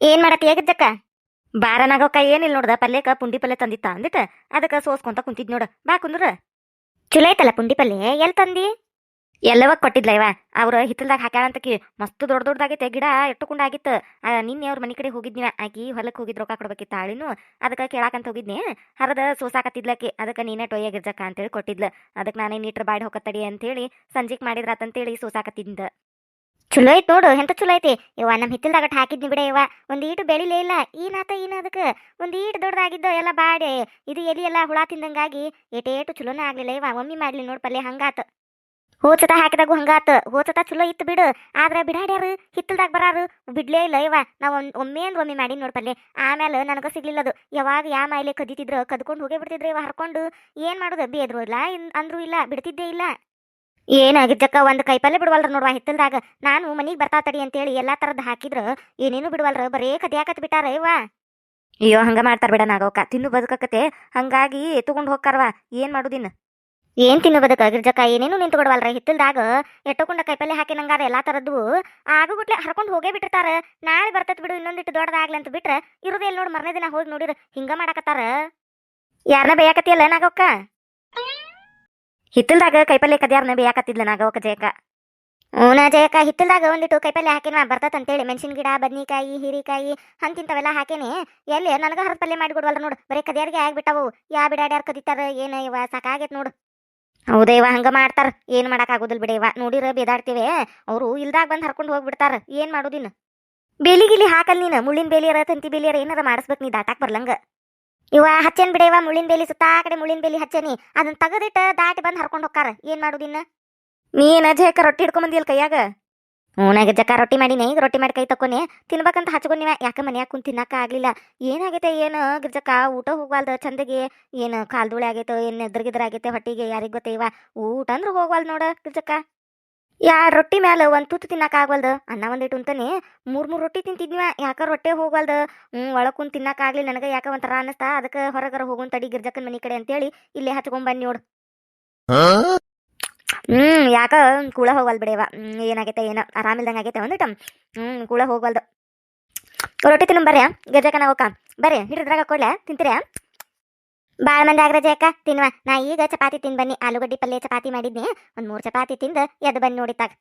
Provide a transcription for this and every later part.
ಏನ್ ಮಾಡತ್ತಿ ಹೇಗಿದ್ದಕ್ಕ? ಬಾರನಾಗಕ್ಕ ಏನಿಲ್ಲ ನೋಡ್ದ ಪಲ್ಲೆಕ ಪುಂಡಿ ಪಲ್ಯ ತಂದಿತ್ತ ಅಂದಿತ್ತ ಅದಕ್ಕ ಸೋಸ್ಕೊಂತ ಕುಂತಿದ್ ನೋಡ ಬಾ ಕುಂದ್ರ. ಚಲೋ ಐತಲ್ಲ ಪುಂಡಿ ಪಲ್ಯ ಎಲ್ ತಂದಿ? ಎಲ್ಲವ ಕೊಟ್ಟಿದ್ಲ ಇವ ಅವ್ರ ಹಿತ್ತಲ್ದಾಗ ಹಾಕ್ಯಾಳಂತಕಿ ಮಸ್ತ್ ದೊಡ್ಡ ದೊಡ್ಡದಾಗೈತೆ ಗಿಡ ಎಟ್ಟುಕೊಂಡಾಗಿತ್ತು ನಿನ್ನೆ ಅವ್ರ ಮನಿ ಕಡೆ ಹೋಗಿದ್ನಿವ ಆಕಿ ಹೊಲಕ್ಕೆ ಹೋಗಿದ್ ರೊಕ್ಕ ಕೊಡ್ಬೇಕಿತ್ತ ತಾಳಿನು ಅದಕ್ಕೆ ಕೇಳಾಕಂತ ಹೋಗಿದ್ನಿ. ಹರದ ಸೋಸಾಕತ್ತಿದ್ಲಕಿ ಅದಕ್ಕೆ ನೀನೇ ಟೊಯ್ಯ ಗಿರ್ಜಕ್ಕ ಅಂತೇಳಿ ಕೊಟ್ಟಿದ್ಲ ಅದಕ್ಕೆ ನಾನೇ ನೀಟ್ರ ಬಾಡಿ ಹೋಗತ್ತಡಿ ಅಂತೇಳಿ ಸಂಜಿಕ್ ಮಾಡಿದ್ರಾತಂತೇಳಿ ಸೋಸಾಕತ್ತಿದ್ದ. ಚಲೋ ಐತಿ ನೋಡು, ಎಂತ ಚಲೋ ಐತಿ? ಇವ ನಮ್ಮ ಹಿತ್ತಲ್ದಾಗ ಹಾಕಿದ್ನಿ ಬಿಡ ಇವ ಒಂದ್ ಈಟು ಬೆಳಿಲೇ ಇಲ್ಲ. ಏನಾತ ಏನ ಅದಕ್ಕೆ ಒಂದ್ ಈಟು ದೊಡ್ಡದಾಗಿದ್ದು ಎಲ್ಲ ಬಾಡಿ, ಇದು ಎಲಿ ಎಲ್ಲ ಹುಳ ತಿಂದಂಗಾಗಿ ಏಟೇಟು ಚಲೋನೇ ಆಗ್ಲಿಲ್ಲ ಇವ ಒಮ್ಮೆ ಮಾಡ್ಲಿ ನೋಡ್ ಪಲ್ಲೆ ಹಂಗಾತ. ಹೋಚತ ಹಾಕಿದಾಗು ಹಂಗಾತ. ಹೋಚತ ಚಲೋ ಇತ್ತು ಬಿಡು. ಆದ್ರೆ ಬಿಡಾಡ್ಯಾರು? ಹಿತ್ತಲ್ದಾಗ ಬರಾರು? ಬಿಡ್ಲೇ ಇಲ್ಲ ಇವ ನಾವ್ ಒಮ್ಮೆ ಅಂದ್ರೆ ಒಮ್ಮೆ ಮಾಡಿ ನೋಡ್ ಪಲ್ಲೆ ಆಮೇಲೆ ನನಗ ಸಿಗ್ಲಿಲ್ಲ ಅದು. ಯಾವಾಗ ಯಾ ಮಾಯಿಲೆ ಕದಿತಿದ್ರು, ಕದ್ಕೊಂಡು ಹೋಗೇ ಬಿಡ್ತಿದ್ರು ಇವ ಹರ್ಕೊಂಡು. ಏನ್ ಮಾಡುದು? ಬೇದ್ರು ಇಲ್ಲ ಅಂದ್ರೂ ಇಲ್ಲ, ಬಿಡ್ತಿದ್ದೇ ಇಲ್ಲ. ಏನಾಗಿದ್ದಕ್ಕ? ಒಂದ್ ಕೈಪಲ್ಲೆ ಬಿಡವಲ್ರ ನೋಡುವ ಹಿತ್ತಲ್ದಾಗ. ನಾನು ಮನಿಗ್ ಬರ್ತಾ ತಡಿ ಅಂತೇಳಿ ಎಲ್ಲಾ ತರದ್ ಹಾಕಿದ್ರ. ಏನೇನು ಬಿಡವಲ್ರ, ಬರೇ ಕದಿಯಾಕತ್ ಬಿಟ್ಟಾರ ಇವಾ ಅಯ್ಯೋ, ಹಂಗ ಮಾಡ್ತಾರ ಬಿಡ ನಾಗವಕ್ಕ ತಿನ್ನು ಬದುಕಕತೆ ಹಂಗಾಗಿ ತಗೊಂಡ್ ಹೋಗ್ಕಾರವ ಏನ್ ಮಾಡುದಿನ್ ಏನ್ ತಿನ್ನು ಬದಕ? ಗಿರ್ಜಕ್ಕ, ಏನೇನು ಬಿಡವಲ್ರ ಹಿತ್ತಲ್ದಾಗ ಎಟ್ಟಕೊಂಡ ಕೈಪಲ್ಲೆ ಹಾಕಿ ನಂಗಾರ ಎಲ್ಲಾ ತರದ್ದು ಆಗುಗುಟ್ಲೆ ಹರ್ಕೊಂಡ್ ಹೋಗೇ ಬಿಟ್ಟಿರ್ತಾರ. ನಾಳೆ ಬರ್ತತ್ ಬಿಡು, ಇನ್ನೊಂದಿಟ್ಟು ದೊಡ್ಡದಾಗ್ಲಿ ಅಂತ ಬಿಟ್ರೆ ಇರೋದೇ ಇಲ್ಲಿ ನೋಡ್ ಮರನೇ ದಿನ ಹೋಗಿ ನೋಡಿರ. ಹಿಂಗ ಮಾಡಾಕತ್ತಾರ. ಯಾರನ್ನ ಬೇಯಾಕತಿಯಲ್ಲ ನಾಗವಕ್ಕ ಹಿತ್ತಲ್ದಾಗ ಕೈಪಲ್ಲೆ ಯಾಕತ್ತಿದ್ಲ ನಾಗ ಒಕ್ಕ ಜಯಕ ಊನ ಜಯಕ ಹಿತ್ತಲ್ದಾಗ ಒಂದಿಟ್ಟು ಕೈಪಲ್ಯ ಹಾಕಿನ ಬರ್ತತ್ ಅಂತೇಳಿ. ಮೆಣಸಿನ ಗಿಡ, ಬದ್ನಿಕಾಯಿ, ಹೀರಿಕಾಯಿ ಹಂತಿಂತವೆಲ್ಲ ಹಾಕೇನಿ. ಎಲ್ಲಿ ನನಗ ಹರದ ಪಲ್ಯ ಮಾಡಿಬಿಡ್ವಲ್ರ ನೋಡು. ಬರೀ ಕದಿಯಾರಿಗೆ ಆಗ್ಬಿಟ್ಟವು. ಯಾ ಬಿಡಾಡ್ಯಾರ ಕದಿತಾರ, ಏನ ಇವ ಸಾಕಾಗೈತ್ ನೋಡು. ಹೌದೇ ಇವ, ಹಂಗ ಮಾಡ್ತಾರ. ಏನ್ ಮಾಡಕ್ ಆಗುದಿಲ್ಲ ಬಿಡ ಇವ. ನೋಡಿರ ಬೇದಾಡ್ತೀವಿ. ಅವರು ಇಲ್ದಾಗ ಬಂದ್ ಹರ್ಕೊಂಡು ಹೋಗ್ಬಿಡ್ತಾರ. ಏನ್ ಮಾಡುದಿನ್? ಬೇಲಿ ಗಿಲಿ ಹಾಕಲ್ ನೀನು. ಮುಳ್ಳಿನ ಬೇಲಿಯರ, ತಂತಿ ಬೇಲಿಯರ ಏನಾರ ಮಾಡಿಸ್ಬೇಕು ನೀ ದಾಟಾಕ್ ಬರ್ಲಂಗ. ಇವ ಹಚ್ಚೇನ್ ಬಿಡ ಇವ ಮುಳ್ಳಿನ ಬೇಲಿ ಸುತ್ತಾ ಕಡೆ ಮುಳ್ಳಿನ ಬೇಲಿ ಹಚ್ಚೇನಿ. ಅದನ್ನ ತೆಗೆದಿಟ್ಟ ದಾಟಿ ಬಂದ್ ಹರ್ಕೊಂಡು ಹೋಕ್ಕಾರ. ಏನ್ ಮಾಡುದಿನ್ನ ನೀನ ಜೇಕ ರೊಟ್ಟಿ ಹಿಡ್ಕೊಂಬಂದಿಯಲ್ ಕೈಯಾಗ? ಹೂನಾಗ ಜಕ ರೊಟ್ಟಿ ಮಾಡಿನಿ. ಈಗ ರೊಟ್ಟಿ ಮಾಡಿ ಕೈ ತಕೊನಿ ತಿನ್ಬೇಕಂತ ಹಚ್ಕೊಂಡಿವ ಯಾಕೆ ಮನ್ಯಾಗ ಕುಂತ ತಿನ್ನಕ ಆಗ್ಲಿಲ್ಲ. ಏನಾಗೈತೆ ಏನು ಗಿರ್ಜಕ್ಕ? ಊಟ ಹೋಗ್ವಾಲ್ದ ಚಂದಗೆ? ಏನು ಕಾಲ್ದೂಳೆ ಆಗೈತೆ ಏನು ಎದ್ರಗಿದ್ರ ಆಗೈತೆ ಹೊಟ್ಟಿಗೆ? ಯಾರಿಗ್ ಗೊತ್ತ ಇವ? ಊಟ ಅಂದ್ರ ಹೋಗ್ವಾಲ್ ನೋಡ ಗಿರ್ಜಕ್ಕ. ಯಾ ರೊಟ್ಟಿ ಮ್ಯಾಲ ಒಂದ್ ತುತ್ತು ತಿನ್ನಕ್ ಆಗ್ವಲ್ದು ಅನ್ನ ಒಂದಿಟ್ಟು ಅಂತಾನೆ ಮೂರ್ ಮೂರ್ ರೊಟ್ಟಿ ತಿಂತಿದ್ವಿ ಯಾಕ ರೊಟ್ಟೆ ಹೋಗ್ವಲ್ದು? ಹ್ಮ್ ಒಳಗ್ ತಿನ್ನಕ್ ನನಗೆ ನನಗ ಯಾಕ ಒಂಥರ ಅನ್ನಿಸ್ತಾ? ಅದಕ್ಕೆ ಹೊರಗರ ಹೋಗುನ್ ತಡಿ ಗಿರ್ಜಕ್ಕನ್ ಮನಿ ಕಡೆ ಅಂತೇಳಿ ಇಲ್ಲೇ ಹಚ್ಕೊಂಡ್ ಬನ್ನಿ ನೋಡು. ಹ್ಮ್ ಯಾಕ? ಕೂಳ ಹೋಗಲ್ ಬಿಡೇವ. ಹ್ಮ್ ಏನಾಗೈತೆ ಏನ? ಆರಾಮಿಲ್ದಂಗ ಆಗೈತೆ ಒಂದಿಟ್ಟು ಹ್ಮ್ ಕೂಳ ಹೋಗಲ್ದು ರೊಟ್ಟಿ ತಿನ್ನ ಬರ್ಯ? ಗಿರ್ಜಕ್ಕನ ಹೋಗ ಬರ್ರಿ ಹಿಡಿದ್ರಾಗ ಕೊಡ್ಲೆ ತಿಂತೀರಾ? ಬಾಳ ಮಂದಿ ಆಗ್ರಜೆ ಅಕ್ಕ. ತಿನ್ವಾ ನಾ ಈಗ ಚಪಾತಿ ತಿನ್ ಬನ್ನಿ. ಆಲೂಗಡ್ಡಿ ಪಲ್ಯ ಚಪಾತಿ ಮಾಡಿದ್ನಿ. ಒಂದು ಮೂರ್ ಚಪಾತಿ ತಿಂದ ಎದ್ದು ಬನ್ನಿ ನೋಡಿತಾಗ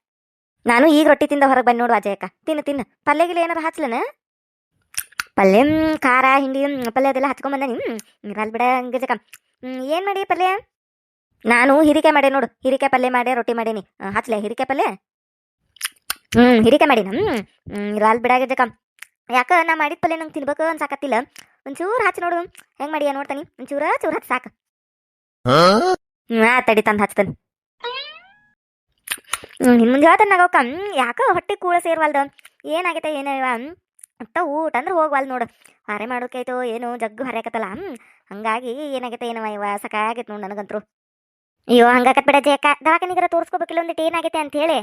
ನಾನು ಈಗ ರೊಟ್ಟಿ ತಿಂದ ಹೊರಗೆ ಬನ್ನಿ ನೋಡುವ ಅಜಯಕ್ಕ ತಿನ್ನು ತಿನ್ನು. ಪಲ್ಯಗಿಲ್ಲ ಏನಾರ ಹಚ್ಲನ? ಹ್ಮ್, ಖಾರ ಹಿಂಡಿ ಪಲ್ಯ ಅದೆಲ್ಲ ಹಚ್ಕೊಂಡ್ ಬಂದನಿ. ಇರಲ್ ಬಿಡ ಗಜಕ ಏನ್ ಮಾಡಿ ಪಲ್ಯ? ನಾನು ಹಿರಿಕೆ ಮಾಡೇ ನೋಡು. ಹಿರಿಕೆ ಪಲ್ಯ ಮಾಡೇ ರೊಟ್ಟಿ ಮಾಡೀನಿ. ಹಚ್ಲೆ. ಹಿರಿಕೆ ಪಲ್ಯ? ಹ್ಮ್ ಹಿರಿಕೆ ಮಾಡಿನ? ಹ್ಞೂ ಬಿಡ ಗಜಕ ಯಾಕ ನಾ ಮಾಡಿದ ಪಲ್ಯ ನಂಗೆ ತಿನ್ಬೇಕು ಅನ್ಸಾಕತ್ತಿಲ್ಲ. ಒಂಚೂರು ಹಚ್ಚಿ ನೋಡು. ಹೆಂಗ್ ಮಾಡಿಯ ನೋಡ್ತಾನಿ ಒಂಚೂರ ಚೂರು ಹಚ್ಚಿ ಸಾಕು. ಹಾ ತಡಿ ತಂದು ಹಚ್ತಾನೆ. ನಿಮ್ಮ ಮುಂದೆ ಹೇಳ್ತಾನೆ ಹ್ಮ್, ಯಾಕ ಹೊಟ್ಟೆ ಕೂಳ ಸೇರ್ವಲ್ದ? ಏನಾಗೈತೆ ಏನೋ ಇವ ಹ್ಮ್ ಊಟ ಅಂದ್ರೆ ಹೋಗ್ವಲ್ ನೋಡು. ಹಾರೆ ಮಾಡೋಕೈತೋ, ಏನು ಜಗ್ಗು ಹರಿಯಾಕತ್ತಲ್ಲ ಹಂಗಾಗಿ ಏನಾಗೈತೆ, ಏನವ ಇವ? ಸಾಕಾಗೈತೆ ನೋಡು ನನಗಂತ್ರು. ಅಯ್ಯೋ ಹಂಗಾಕತ್ ಬಿಡ ಜಯಕ್ಕ ದವಾಖಾನಿಗರ ತೋರಿಸ್ಕೋಬೇಕಿಲ್ಲ ಒಂದಿಟ್ಟು ಏನಾಗೈತೆ ಅಂತ ಹೇಳಿ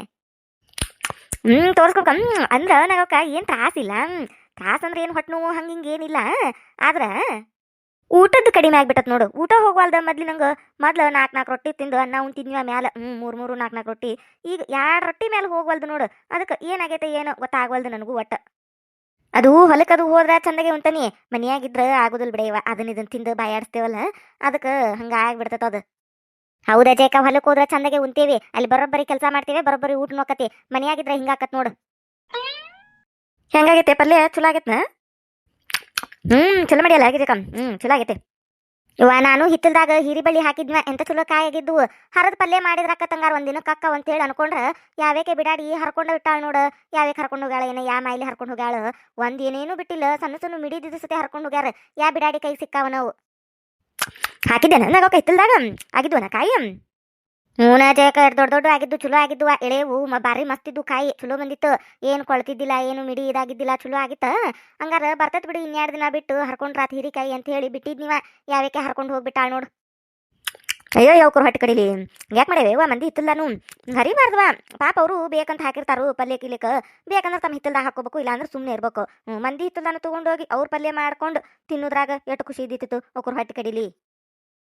ಹ್ಮ್, ತೋರಿಸ್ಕೊಕ. ಅಂದ್ರೆ ಅಂದ್ರ ಏನು ತ್ರಾಸಿಲ್ಲ ಹ್ಮ್, ತ್ರಾಸ ಅಂದ್ರೆ ಏನು ಹೊಟ್ಟೆ ನೋವು ಹಂಗೆ ಹಿಂಗೆ ಏನಿಲ್ಲ ಆದ್ರೆ ಊಟದ್ದು ಕಡಿಮೆ ಆಗ್ಬಿಟ್ಟತ್ ನೋಡು. ಊಟ ಹೋಗ್ವಾಲ್ದ ಮೊದ್ಲು ನಂಗೆ ಮೊದ್ಲು ನಾಲ್ಕು ನಾಲ್ಕು ರೊಟ್ಟಿ ತಿಂದು ಅನ್ನ ಉಣ್ತಿದ್ವಿ ಮ್ಯಾಲೆ. ಹ್ಞೂ ಮೂರು ಮೂರು ನಾಲ್ಕು ನಾಲ್ಕು ರೊಟ್ಟಿ. ಈಗ ಎರಡು ರೊಟ್ಟಿ ಮೇಲೆ ಹೋಗ್ವಲ್ದು ನೋಡು. ಅದಕ್ಕೆ ಏನಾಗೈತೆ ಏನು ಗೊತ್ತಾಗ್ವಲ್ದು ನನಗೂ ಒಟ್ಟು. ಅದು ಹೊಲಕ್ಕೆ ಅದು ಹೋದ್ರೆ ಚಂದಗೆ ಉಂಟನಿ. ಮನೆಯಾಗಿದ್ರೆ ಆಗುದಿಲ್ಲ ಬಿಡ ಅದನ್ನ ಇದನ್ನ ತಿಂದು ಬಾಯಾಡಿಸ್ತೇವಲ್ಲ. ಅದಕ್ಕೆ ಹಂಗೆ ಆಗ್ಬಿಡ್ತದ ಅದು. ಹೌದಾ ಜೇಕ ಹೊಲಕ್ಕೆ ಹೋದ್ರೆ ಚಂದಗೆ ಉಂತೇವಿ ಅಲ್ಲಿ ಬರೋಬ್ಬರಿ ಕೆಲಸ ಮಾಡ್ತೀವಿ, ಬರೋಬ್ಬರಿ ಊಟ ನೋಕತಿ ಮನ್ಯಾಗಿದ್ರ ಹಿಂಗಾಕತ್ ನೋಡು. ಹೆಂಗಾಗೈತೆ ಪಲ್ಯ? ಚಲೋ ಆಗೈತ್ನ? ಹ್ಮ್, ಚಲೋ ಮಾಡಿಯಲ್ಲ ಕಮ್ ಹ್ಮ್, ಚಲೋ ಆಗೈತೆ. ಇವ ನಾನು ಹಿತ್ತಲ್ದಾಗ ಹಿರಿಬಳ್ಳಿ ಹಾಕಿದ್ನ ಎಂತ ಚಲೋ ಕಾಯಿ ಆಗಿದ್ದು ಹರದ ಪಲ್ಯ ಮಾಡಿದ್ರಕ್ಕ ತಂಗಾರ ಒಂದಿನ ಕಕ್ಕ ಅಂತೇಳಿ ಅನ್ಕೊಂಡ್ರ ಯಾವೇಕೆ ಬಿಡಾಡಿ ಹರ್ಕೊಂಡ ಬಿಟ್ಟಾಳ ನೋಡ. ಯಾವೇಕ್ ಹರ್ಕೊಂಡು ಹೋಗ್ಯಾಳ ಏನ, ಯಾ ಮಾಯಿಲಿ ಹರ್ಕೊಂಡು ಹೋಗ್ಯಾಳ. ಒಂದ್ ಏನೇನು ಬಿಟ್ಟಿಲ್ಲ, ಸಣ್ಣ ಸಣ್ಣ ಮಿಡಿದಿದ್ದ ಸತಿ ಹರ್ಕೊಂಡು ಹೋಗ್ಯಾರ. ಯಾ ಬಿಡಾಡಿ ಕೈ ಸಿಕ್ಕಾವ ನಾವು. ಹಾಕಿದ್ದೇನ. ನಾಗ ಆಗಿದ್ವು ಆಗಿದ್ವನ ಕಾಯಿ ಹೂನ ಜಯಕ ದೊಡ್ಡ ದೊಡ್ಡ ಆಗಿದ್ದು, ಚಲೋ ಆಗಿದ್ವು ಎಳೆವು ಮ ಬಾರಿ ಮಸ್ತಿದ್ದು ಕಾಯಿ. ಚಲೋ ಬಂದಿತ್ತು. ಏನು ಕೊಳ್ತಿದ್ದಿಲ್ಲ, ಏನು ಮಿಡಿ ಇದಾಗಿದ್ದಿಲ್ಲ, ಚಲೋ ಆಗಿತ್ತ. ಹಂಗಾರ ಬರ್ತತ್ ಬಿಡು ಇನ್ನೆರಡು ದಿನ ಬಿಟ್ಟು ಹರ್ಕೊಂಡ್ರಾತ್ ಹೀರಿಕಾಯಿ ಅಂತ ಹೇಳಿ ಬಿಟ್ಟಿದ್ ನೀವ. ಯಾವಕ್ಕೆ ಹರ್ಕೊಂಡು ಹೋಗ್ಬಿಟ್ಟಾಳ ನೋಡು. ಅಯ್ಯೋ ಯಾವ್ಕರು ಹೊಟ್ಟೆ ಕಡಿಲಿ. ಯಾಕೆ ಮಾಡೇವ ಮಂದಿ ಹಿತ್ತಲ್ದಾನು. ಹರಿಬಾರ್ದವಾ ಪಾಪ ಅವರು ಬೇಕಂತ ಹಾಕಿರ್ತಾರು ಪಲ್ಯ ಕಿಲಿಕ ಬೇಕಂದ್ರೆ ತಮ್ಮ ಹಿತ್ತಲ್ದಾಗ ಹಾಕೋಬೇಕು ಇಲ್ಲಾಂದ್ರೆ ಸುಮ್ಮನೆ ಇರ್ಬೇಕು. ಮಂದಿ ಹಿತ್ತಲ್ದಾನು ತಗೊಂಡೋಗಿ ಅವ್ರ ಪಲ್ಯ ಮಾಡ್ಕೊಂಡು ತಿನ್ನೋದ್ರಾಗ ಎಷ್ಟು ಖುಷಿ ಇದ್ದಿತ್ತು ಅವ್ರ ಹೊಟ್ಟೆ ಕಡಿಲಿ.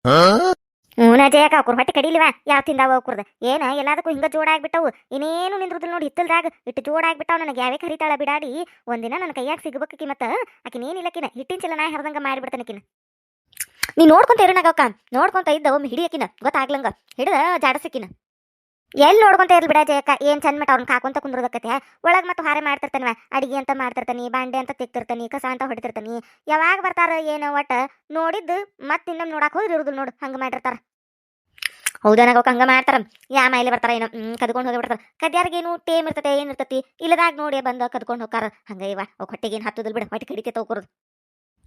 ಹ್ಞೂ ಜಯಕ ಅವ್ರ ಹೊಟ್ಟೆ ಕಡಿಲಿವ? ಯಾವ ತಿಂದಾವ ಅವ್ರದ ಏನ, ಎಲ್ಲದಕ್ಕೂ ಹಿಂಗ ಜೋಡ ಆಗ್ಬಿಟ್ಟವು. ಇನ್ನೇನು ನಿಂದ್ರದಿಲ್ಲ ನೋಡಿ ಹಿತ್ತಲ್ದಾಗ ಇಟ್ಟು ಜೋಡ ಆಗ್ಬಿಟ್ಟಾವ ನನಗೆ. ಯಾವೇ ಕರಿತಾಳ ಬಿಡಾಡಿ. ಒಂದಿನ ನನ್ನ ಕೈಯಾಗ ಸಿಗ್ಬೇಕಿ ಮತ್ತ ಆಕಿನೇನಿಲ್ಲಕಿನ ಹಿಟ್ಟಿನ ಚಿಲ್ಲ ನಾ ಹರಿದಂಗ ಮಾಡಿಬಿಡ್ತಾನಕಿನ ನೀ ನೋಡ್ಕೊಂತ ಇರು ನಗಕ್ಕ ನೋಡ್ಕೊಂತ ಇದ್ದ ಒಮ್ಮೆ ಹಿಡಿಯಕಿನ. ಗೊತ್ತಾಗ್ಲಂಗ. ಹಿಡಿದ ಜಾಡಸಕಿನ. ಎಲ್ಲಿ ನೋಡ್ಕೊಂತ ಇರ್ಲಿ ಬಿಡ ಜಯಕ್ಕ. ಏನ್ ಚಂದ ಮಟ್ಟ ಅವ್ನ ಕಾಕೊಂತ ಕುಂದ್ರದಕ್ಕತೆ ಒಳಗ್ ಮತ್ತೆ ಹಾರೆ ಮಾಡ್ತಿರ್ತಾನವ. ಅಡಿಗೆ ಅಂತ ಮಾಡ್ತಿರ್ತಾನಿ ಬಾಂಡೆ ಅಂತ ತೆಗ್ತಿರ್ತಾನಿ ಕಸ ಅಂತ ಹೊಡಿತಿರ್ತಾನಿ ಯಾವಾಗ ಬರ್ತಾರ ಏನು ಒಟ್ಟ ನೋಡಿದ್ದು ಮತ್ತೆ ಇನ್ನೊಮ್ಮೆ ನೋಡಕ್ ಹೋದ್ರೆ ಇರುದಿಲ್ಲ ನೋಡು. ಹಂಗ ಮಾಡಿರ್ತಾರ. ಹೌದಾ ನಗೋಕ್ ಹಂಗ ಮಾಡ್ತಾರ. ಯಾ ಮೈಲಿ ಬರ್ತಾರ ಏನೋ. ಕದ್ಕೊಂಡು ಹೋಗಿ ಬಿಡ್ತಾರ. ಕದ್ಯಾರ್ಗೇನು ಟೇಮ್ ಇರ್ತತೆ, ಏನ್ ಇರ್ತತಿ? ಇಲ್ಲದಾಗ ನೋಡಿ ಬಂದ ಕದ್ಕೊಂಡು ಹೋಗಾರ ಹಂಗ ಇವ. ಅವ್ ಹೊಟ್ಟೆಗೆ ಏನು ಹತ್ತುದಿಲ್ಲ ಬಿಡ. ಹೊಟ್ಟೆ ಕಡಿತೆ ಹೋಗ್ರದು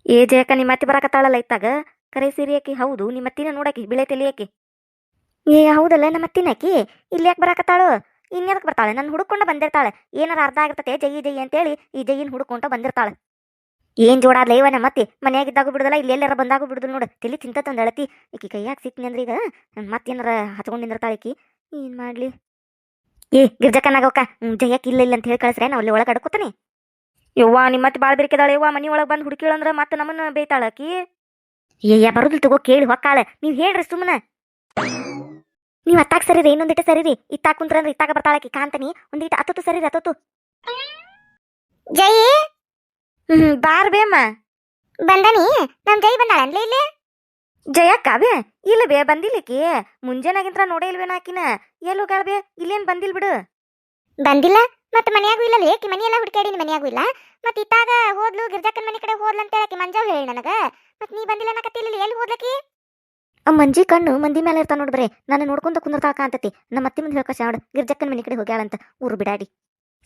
ಏ ಜಯಕ್ಕ ನಿಮ್ಮ ಮತ್ತೆ ಬರಕತ್ತಾಳಲ್ಲ ಇತ್ತಾಗ? ಕರೆ ಸೀರೆ ಆಕಿ. ಹೌದು ನಿಮ್ಮ ಅತ್ತಿನ ನೋಡಕಿ, ಬಿಳೆ ತಲಿ ಆಕಿ ಏ, ಹೌದಲ್ಲ ನಮ್ಮ ಅತ್ತಿನಾಕಿ ಇಲ್ಲಿ ಯಾಕೆ ಬರಾಕತ್ತಾಳು? ಇನ್ಯಾದಕ್ಕೆ ಬರ್ತಾಳೆ? ನನ್ನ ಹುಡುಕೊಂಡು ಬಂದಿರ್ತಾಳೆ. ಏನಾರ ಅರ್ಧ ಆಗಿರ್ತತೆ, ಜೈ ಜೈ ಅಂತೇಳಿ ಈ ಜೈಯನ್ ಹುಡುಕೊಂಡು ಬಂದಿರ್ತಾಳೆ. ಏನ್ ಜೋಡಾದ್ಲ ಇವ ನಮ್ಮ ಅತ್ತಿ ಮನೆಯಾಗಿದ್ದಾಗ ಬಿಡುದಲ್ಲ, ಇಲ್ಲಿ ಎಲ್ಲಾರ ಬಂದಾಗ ಬಿಡುದು ನೋಡು. ತಿಳಿ ತಿಂತ ತಂದ ಅಳತಿ. ಈಕಿ ಕೈಯಾಗ ಸಿಕ್ನಿ ಅಂದ್ರೆ ಈಗ ಮತ್ತೇನಾರ ಹಚ್ಕೊಂಡ್ ನಿಂದಿರ್ತಾಳೆ ಈಕಿ. ಏನ್ ಮಾಡ್ಲಿ? ಏ ಗಿರ್ಜಕ್ಕನಾಗವಕ್ಕ ಜಯಕ್ಕೆ ಇಲ್ಲ ಇಲ್ಲ ಅಂತ ಹೇಳಿ ಕಳಿಸ್ರೆ, ನಾವು ಅಲ್ಲಿ ಒಳಗೆ ಅಡ್ಕೋತಾನೆ. ಯವ್ವಾ ನಿಮ್ಮ ಮತ್ತೆ ಭಾಳ ಬೇಕಿದಾಳೆ ಯವ್ವ ಮನಿ ಒಳಗೆ ಬಂದು ಹುಡುಕಿಳಂದ್ರೆ ಮತ್ತೆ ನಮ್ಮನ್ನ ಬೇಯ್ತಾಳ ಆಕಿ ಏಯ್ಯ ಬರುದಿಲ್ಲ ತಗೋ ಕೇಳಿ ಹೊಕ್ಕಾಳ ನೀವ್ ಹೇಳ್ರಿ ಸುಮ್ಮನೆ ರೀ ಅತ್ತಾಗ ಸರಿ ರೀ ಸರಿರಿ. ಇತ್ತಾಗ ಕುಂತ್ರಂದ್ರೆ ಇತ್ತಾಗ ಬರ್ತಾಳಕಿ ಕಾಂತನಿ. ಒಂದಿಟ್ಟು ಸರಿ ಸರಿರಿ ಹತ್ತತ್ತು. ಜೈ ಹ್ಮ್ ಬಾರ್ ಬೇಮ್ಮ ಬಂದನಿ? ನಮ್ ಜೈ ಬಂದಾಳ ಅನ್ಲೇ ಇಲ್ಲಿ ಜಯಕ್ಕ ಬೇ ಇಲ್ಲ ಬೇ ಬಂದಿಲ್ಲಕಿ ಮುಂಜಾನಾಗಿಂತ್ರ ನೋಡೇ ಇಲ್ವೇನಾಕಿನ ಆಕಿನ. ಎಲ್ಲಿ ಹೋಗ್ಯಾಳ ಬೇ? ಇಲ್ಲೇನ್ ಬಂದಿಲ್ ಬಿಡು. ಬಂದಿಲ್ಲ? ಮತ್ತೆ ಮನೆಯಾಗೂ ಇಲ್ಲ ಏಕೆ ಮನೆಯೆಲ್ಲ ಹುಡುಕಾಡಿನ ಮನ್ಯಾಗೂ ಇಲ್ಲ? ಮತ್ತೆ ಇತ್ತಾಗ ಹೋದ್ಲು ಗಿರ್ಜಾಕನ್ ಮನೆ ಕಡೆ ಹೋದ್ಲು ಅಂತ ಹೇಳಕಿ ಮಂಜಾವ್ ಹೇಳಿ ನನಗ. ಮತ್ತೆ ನೀ ಬಂದಿಲ್ಲ ಅನ್ನಕತ್ತಿಲ್ಲ ಎಲ್ಲಿ ಹೋದ್ಲಕಿ ಆ ಮಂಜಿ ಕಣ್ಣು ಮಂದಿ ಮೇಲೆ ಇರ್ತಾವ ನೋಡ್ಬರೇ ನಾನು ನೋಡ್ಕೊಂತ ಕುಂದಿರ್ತಾಕ ಅಂತತಿ ನಮ್ಮ ಅತ್ತಿ ಮುಂದೆ ಹೇಳ್ಕಶ ನೋಡು ಗಿರ್ಜಕ್ಕನ ಮನೆ ಕಡೆ ಹೋಗ್ಯಾಳಂತ ಊರು ಬಿಡಾಡಿ.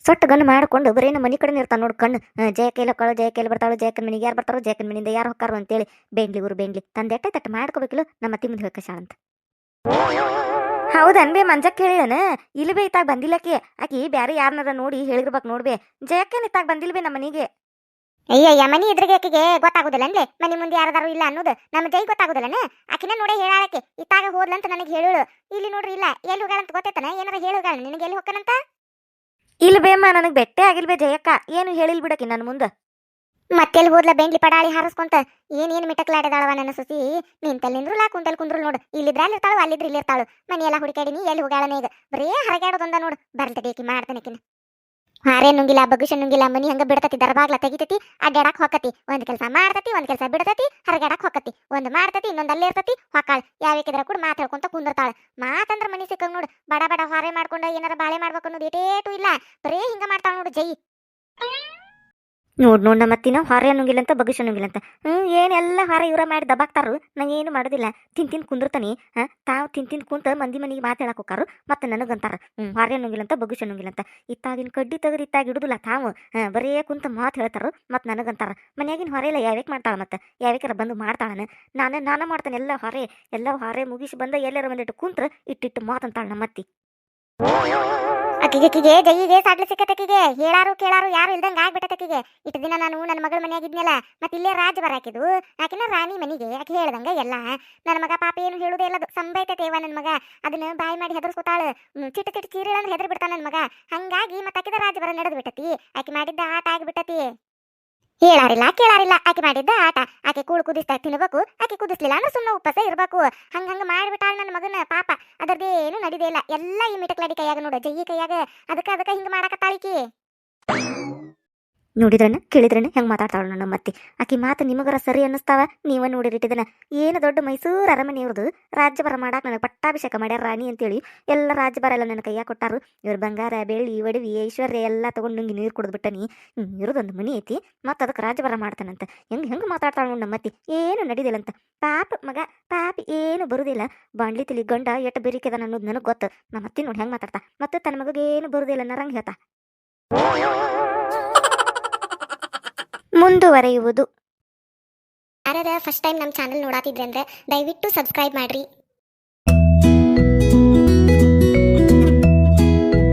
ಸೊಟ್ಟ ಗನ್ ಮಾಡ್ಕೊಂಡು ಬರೀ ನಮ್ಮ ಮನೆ ಕಡೆ ಇರ್ತಾನ ನೋಡು ಕಣ್ಣು. ಜಯ ಕೈಲ ಕಳು, ಜಯ ಕೈಲಿ ಬರ್ತಾಳು ಜಯಕನ್ ಮನೆಗೆ ಯಾರು ಬರ್ತಾರೋ ಜಯಕನ್ ಮನೆಯಿಂದ ಯಾರು ಹೊಕ್ಕಾರು ಅಂತೇಳಿ ಬೇಂಡ್ಲಿ ಊರು ಬೇಂಡ್ಲಿ ತಂದೆಟ್ಟ ತಟ್ಟು ಮಾಡ್ಕೋಬೇಕಿಲ್ಲ ನಮ್ಮ ಅತ್ತಿ ಮುಂದೆ ಹೇಳ್ಕಶಾಳಂತ ಹೌದನ್ ಬೇ ಮಂಜಕ್ ಹೇಳಿದನ ಇಲ್ಲಿ ಬೇ ಇತ್ತಾಗ ಬಂದಿಲ್ಲಕಿ. ಆಕಿ ಬ್ಯಾರೆ ಯಾರನ್ನಾರ ನೋಡಿ ಹೇಳಿರ್ಬೇಕು ನೋಡ್ಬೇ. ಜಯಕ್ಕೇನ್ ಇತ್ತಾಗ ಬಂದಿಲ್ಲ ಬೇ ನಮ್ಮ ಮನೆಗೆ? ಅಯ್ಯಯ್ಯ ಮನಿ ಇದ್ರಿಗೆ ಆಕಿಗೆ ಗೊತ್ತಾಗುದಿಲ್ಲ ಅನ್ಲೆ ಮನಿ ಮುಂದೆ ಯಾರದಾರು ಇಲ್ಲ ಅನ್ನೋದು ನಮ್ಮ ಜೈ ಗೊತ್ತಾಗುದಿಲ್ಲನ? ಆಕಿನ ನೋಡೇ ಹೇಳಾಳಕ್ಕೆ. ಇತ್ತಾಗ ಹೋದ್ಲಂತ ನನಗೆ ಹೇಳು ಇಲ್ಲಿ ನೋಡ್ರಿ ಇಲ್ಲ. ಎಲ್ಲಿ ಹೋಗಾಳಂತ ಗೊತ್ತೈತನ? ಏನಾರ ಹೇಳುಗಾಳ ನಿನಗೆ ಎಲ್ಲಿ ಹೋಗ್ಕನಂತ ಇಲ್ಲ ಬೇಮ್ಮ ನನಗೆ ಬೆಟ್ಟೆ ಆಗಿಲ್ಬೇ ಜಯಕ್ಕ. ಏನು ಹೇಳಿಲ್ ಬಿಡಕಿ ನನ್ನ ಮುಂದೆ? ಮತ್ತೆಲ್ಲಿ ಹೋದ್ಲ ಬೆಂಗ್ಲಿ ಪಡಾಳಿ ಹಾರಿಸ್ಕೊಂತ ಏನೇನು ಮಿಟಕ್ಲಾಡಿದಾಳವ ನನ್ನ ಸುಸಿ? ನಿಂತಲ್ಲಿ ನಿಂದ್ರಲ್ಲ ಕುಂತಲ್ ಕುಂದ್ರು ನೋಡು, ಇಲ್ಲಿದ್ರ ಅಲ್ಲಿ ಇರ್ತಾಳು ಅಲ್ಲಿದ್ರ ಇಲ್ಲಿ ಇರ್ತಾಳು ಮನಿ ಎಲ್ಲ ಹುಡುಕಾಡಿನಿ ಎಲ್ಲಿ ಹೋಗಾಳನ ಈಗ? ಬರೇ ಹರಗಾಡೋದೊಂದ ನೋಡು ಬರ್ತದೇಕಿ ಮಾಡ್ತಾನಕಿನ ಹಾರೇ ನುಂಗಿಲ್ಲ ಬಗುಶ ನುಂಗಿಲ್ಲ, ಮನಿ ಹಂಗ ಬಿಡತತಿ ದರ್ಬಾಗ್ಲ ತೆಗಿತತಿ ಅಡ್ಡಾಡಕ್ ಹೊಕ್ಕತಿ ಒಂದ್ ಕೆಲಸ ಮಾಡ್ತತಿ, ಒಂದ್ ಕೆಲಸ ಬಿಡತತಿ ಹರಗಾಡಕ್ ಹೊಕ್ಕತಿ ಒಂದ್ ಮಾಡ್ತತಿ, ಇನ್ನೊಂದ್ ಅಲ್ಲೇ ಇರ್ತತಿ, ಹೊಕ್ಕಾಳ. ಯಾವಕ್ಕಿದ್ರ ಕೂಡ ಮಾತ್ ಹೇಳ್ಕೊಂತ ಕುಂದಿರ್ತಾಳ. ಮಾತಂದ್ರ ಮನಿ ಸಿಕ್ಕಂಗ್ ನೋಡು, ಬಡ ಬಡ ಹಾರೆ ಮಾಡ್ಕೊಂಡ ಏನಾರ ಬಾಳೆ ಮಾಡ್ಬೇಕು ಅನ್ನೋದು ಏಟೇಟು ಇಲ್ಲ. ಬರೇ ಹಿಂಗ ಮಾಡ್ತಾಳ ನೋಡು, ಜೈ. ನೋಡ್ ನೋಡ್ ನಮ್ಮ ಅತ್ತಿನ, ಹೊರೆ ಅನ್ನಂಗಿಲ್ಲ ಅಂತ ಬಗುಶ ಅನ್ನಂಗಿಲ್ಲ ಅಂತ ಹ್ಮ್ ಏನೆಲ್ಲ ಹೊರ ಇವರ ಮಾಡಿ ದಬಾಕ್ತಾರು ನಂಗೆ ಏನು ಮಾಡೋದಿಲ್ಲ. ತಿನ್ ತಿನ್ ಕುಂದಿರ್ತಾನಿ. ಹಾ, ತಾವ್ ತಿನ್ ತಿನ್ ಕುಂತ ಮಂದಿ ಮನಿಗೆ ಮಾತಾಡಕ್ ಹೋಗಾರು ಮತ್ತ ನನಗಂತಾರ ಹ್ಮ್, ಹೊರೆ ಅನ್ನಂಗಿಲ್ಲ ಅಂತ ಬಗುಶ ಅನ್ನಂಗಿಲ್ಲ ಅಂತ ಇತ್ತಾಗಿನ ಕಡ್ಡಿ ತೆಗೆದು ಇತ್ತಾಗ ಇಡುದಿಲ್ಲ ತಾವು. ಹಾ, ಬರೇ ಕುಂತ ಮಾತು ಹೇಳ್ತಾರು ಮತ್ತೆ ನನಗಂತಾರ ಮನ್ಯಾಗಿನ ಹೊರೆ ಇಲ್ಲ, ಯಾವ್ಯಾಕೆ ಮಾಡ್ತಾಳ ಮತ್ತೆ? ಯಾವ್ಯಾಕಾರ ಬಂದು ಮಾಡ್ತಾಳನ? ನಾನು ನಾನು ಮಾಡ್ತಾನೆ ಎಲ್ಲ ಹೊರೆ ಎಲ್ಲ ಹೊರೆ ಮುಗಿಸಿ ಬಂದ ಎಲ್ಲರ ಬಂದಿಟ್ಟು ಕುಂತ್ರ ಇಟ್ಟಿಟ್ಟು ಮಾತಂತಾಳ ನಮ್ಮತ್ತಿ. ಅಕ್ಕಿಗೆ ಜೈಗೆ ಸಿಕ್ಕ ಸಿಕ್ಕತಕ್ಕಿಗೆ ಹೇಳಾರು ಕೇಳಾರು ಯಾರು ಇಲ್ದಂಗ ಆಗ್ಬಿಟ್ಟತಕ್ಕಿಗೆ ಇಟ್ಟು ದಿನ ನಾನು ನನ್ನ ಮಗಳ ಮನೆಯಾಗಿದ್ನಲ್ಲ ಮತ್ತೆ ಇಲ್ಲೇ ರಾಜ ಬರಾಕಿದು ಆಕಿನ ರಾಣಿ ಮನೆಗೆ ಆಕೆ ಹೇಳ್ದಂಗ ಎಲ್ಲ. ನನ್ನ ಮಗ ಪಾಪ ಏನು ಹೇಳುದೇ ಇಲ್ಲದು ಸಂಬೈತೈತೆ ನನ್ನ ಮಗ. ಅದನ್ನ ಬಾಯಿ ಮಾಡಿ ಹೆದರ್ಸ್ಕೊತಾಳ. ಚಿಟ್ಟ ಚಿಟ್ಟ ಚೀರಿಳ ಅಂದ್ರೆ ಹೆದರ್ ಬಿಡ್ತಾನ ನನ್ನ ಮಗ. ಹಂಗಾಗಿ ಮತ್ತೆ ರಾಜ ಬರ ನಡೆದು ಬಿಟ್ಟತಿ ಆಕೆ ಮಾಡಿದ್ದ ಆಟ ಆಗಿಬಿಟ್ಟತಿ. ಹೇಳಾರಿಲ್ಲ, ಕೇಳಾರಿಲ್ಲ. ಆಕೆ ಮಾಡಿದ್ದ ಆಟ, ಆಕೆ ಕೂಳು ಕುದಿಸ್ತಾ ತಿನ್ಬೇಕು ಆಕೆ ಕುದಿಸ್ಲಿಲ್ಲ ಅಂದ್ರೆ ಸುಮ್ಮನೆ ಉಪವಾಸ ಇರಬೇಕು. ಹಂಗ ಮಾಡಿಬಿಟ್ಟಾಳ ನನ್ನ ಮಗನ ಪಾಪ. ಅದರದೇನು ನಡಿದೇ ಇಲ್ಲ. ಎಲ್ಲ ಈ ಮಿಟಕ್ಲಾಡಿ ಕೈಯಾಗ ನೋಡು ಜೈ ಕೈಯಾಗ. ಅದಕ್ಕ ಅದಕ್ಕ ಹಿಂಗ ಮಾಡಕತ್ತಾಳಿಕಿ ನೋಡಿದ್ರನ? ಕೇಳಿದ್ರನ? ಹೆಂಗ್ ಮಾತಾಡ್ತಾಳ ನನ್ನ ಮತ್ತೆ ಆಕಿ ಮಾತು ನಿಮಗರ ಸರಿ ಅನ್ನಿಸ್ತಾವ? ನೀವ ನೋಡಿರಿಟ್ಟಿದನ ಏನು ದೊಡ್ಡ ಮೈಸೂರು ಅರಮನೆ ಇವ್ರದು ರಾಜ್ಯಭಾರ ಮಾಡಾಕ ನನಗೆ ಪಟ್ಟಾಭಿಷೇಕ ಮಾಡ್ಯಾರ ರಾಣಿ ಅಂತೇಳಿ ಎಲ್ಲ ರಾಜ್ಯಭಾರ ಎಲ್ಲ ನನ್ನ ಕೈಯಾಗ ಕೊಟ್ಟಾರು. ಇವ್ರ ಬಂಗಾರ, ಬೆಳ್ಳಿ, ಒಡವಿ, ಐಶ್ವರ್ಯ ಎಲ್ಲ ತಗೊಂಡು ನಂಗೆ ನೀರು ಕುಡಿದು ಬಿಟ್ಟನಿ. ಇರೋದೊಂದು ಮನಿ ಐತಿ, ಮತ್ತೆ ಅದಕ್ಕೆ ರಾಜ್ಯಭಾರ ಮಾಡ್ತಾನಂತ. ಹೆಂಗ್ ಹೆಂಗ್ ಮಾತಾಡ್ತಾಳ ನಮ್ಮ ಅತ್ತಿ ಏನು ನಡಿದಿಲ್ಲಂತ. ಪಾಪ ಮಗ, ಪಾಪ ಏನು ಬರುದಿಲ್ಲ. ಬಾಂಡ್ಲಿ ತಿಳಿ ಗಂಡ ಎಟ್ಟು ಬೆರಿಕೆದ ಅನ್ನೋದು ನನಗೆ ಗೊತ್ತು. ನಮ್ಮ ಅತ್ತಿ ನೋಡಿ ಹೆಂಗ್ ಮಾತಾಡ್ತಾ? ಮತ್ತೆ ತನ್ನ ಮಗಗೆ ಏನು ಬರುದಿಲ್ಲ ನರಂಗ್ ಹೇಳ್ತಾ. ಮುಂದುವರೆಯುವುದು. ಯಾರ್ಯಾರ ಫಸ್ಟ್ ಟೈಮ್ ನಮ್ಮ ಚಾನಲ್ ನೋಡಾತಿದ್ರೆ ಅಂದ್ರೆ ದಯವಿಟ್ಟು ಸಬ್ಸ್ಕ್ರೈಬ್ ಮಾಡ್ರಿ.